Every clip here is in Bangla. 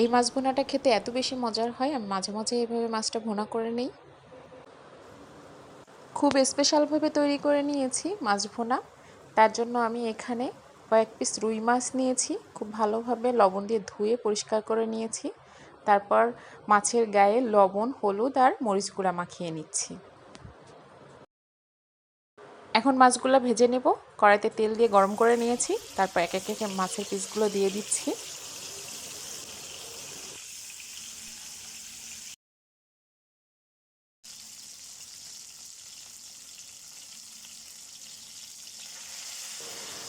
এই মাছ ভুনাটা খেতে এত বেশি মজার হয়? আমি মাঝে মাঝে এভাবে মাছটা ভুনা করে নিই। খুব স্পেশালভাবে তৈরি করে নিয়েছি মাছ ভুনা। তার জন্য আমি এখানে কয়েক পিস রুই মাছ নিয়েছি। খুব ভালোভাবে লবণ দিয়ে ধুয়ে পরিষ্কার করে নিয়েছি। তারপর মাছের গায়ে লবণ, হলুদ আর মরিচ গুঁড়া মাখিয়ে নিচ্ছি। এখন মাছগুলো ভেজে নেব। কড়াইতে তেল দিয়ে গরম করে নিয়েছি। তারপর এক এক মাছের পিসগুলো দিয়ে দিচ্ছি।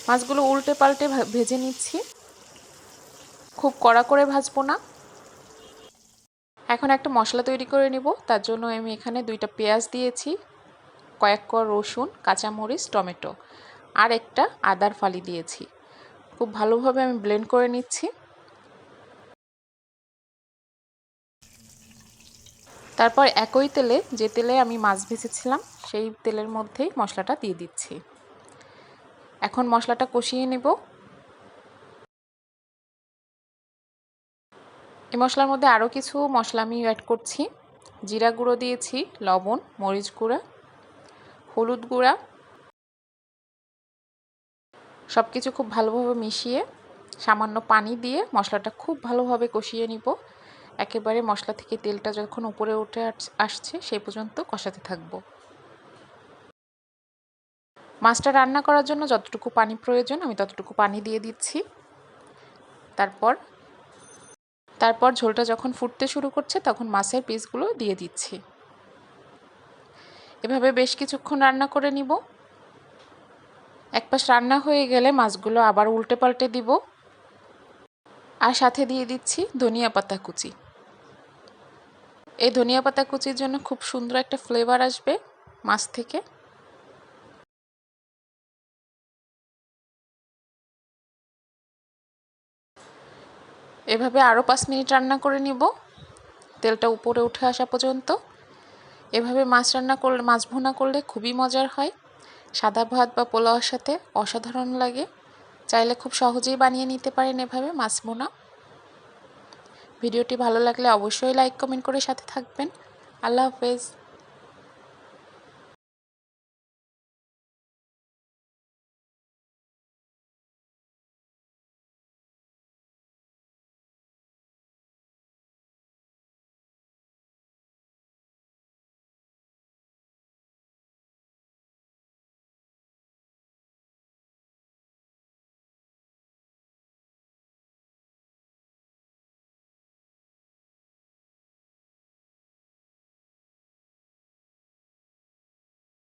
মাছগুলো উল্টে পাল্টে ভেজে নিচ্ছি। খুব কড়া করে ভাজবো না। এখন একটা মশলা তৈরি করে নিব। তার জন্য আমি এখানে দুইটা পেঁয়াজ দিয়েছি, কয়েক কর রসুন, কাঁচামরিচ, টমেটো, আর একটা আদার ফালি দিয়েছি। খুব ভালোভাবে আমি ব্লেন্ড করে নিচ্ছি। তারপর একই তেলে যে তেলে আমি মাছ ভেজেছিলাম, সেই তেলের মধ্যেই মশলাটা দিয়ে দিচ্ছি। এখন মশলাটা কষিয়ে নেব। এই মশলার মধ্যে আরও কিছু মশলা আমি অ্যাড করছি। জিরা গুঁড়ো দিয়েছি, লবণ, মরিচ গুঁড়া, হলুদ গুঁড়া। সব কিছু খুব ভালোভাবে মিশিয়ে সামান্য পানি দিয়ে মশলাটা খুব ভালোভাবে কষিয়ে নিব। একেবারে মশলা থেকে তেলটা যখন উপরে উঠে আসছে সেই পর্যন্ত কষাতে থাকব। মাছটা রান্না করার জন্য যতটুকু পানি প্রয়োজন, আমি ততটুকু পানি দিয়ে দিচ্ছি। তারপর তারপর ঝোলটা যখন ফুটতে শুরু করছে, তখন মাছের পিসগুলো দিয়ে দিচ্ছি। এভাবে বেশ কিছুক্ষণ রান্না করে নিব। এক পাশ রান্না হয়ে গেলে মাছগুলো আবার উল্টে পাল্টে দিব। আর সাথে দিয়ে দিচ্ছি ধনিয়া পাতা কুচি। এই ধনিয়া পাতা কুচির জন্য খুব সুন্দর একটা ফ্লেভার আসবে মাছ থেকে। এভাবে আরও পাঁচ মিনিট রান্না করে নিব। তেলটা উপরে উঠে আসা পর্যন্ত। এভাবে মাছ রান্না করলে, মাছ ভুনা করলে খুবই মজার হয়। সাদা ভাত বা পোলাওয়ার সাথে অসাধারণ লাগে। চাইলে খুব সহজেই বানিয়ে নিতে পারেন এভাবে মাছ ভুনা। ভিডিওটি ভালো লাগলে অবশ্যই লাইক, কমেন্ট করে সাথে থাকবেন। আল্লাহ হাফেজ।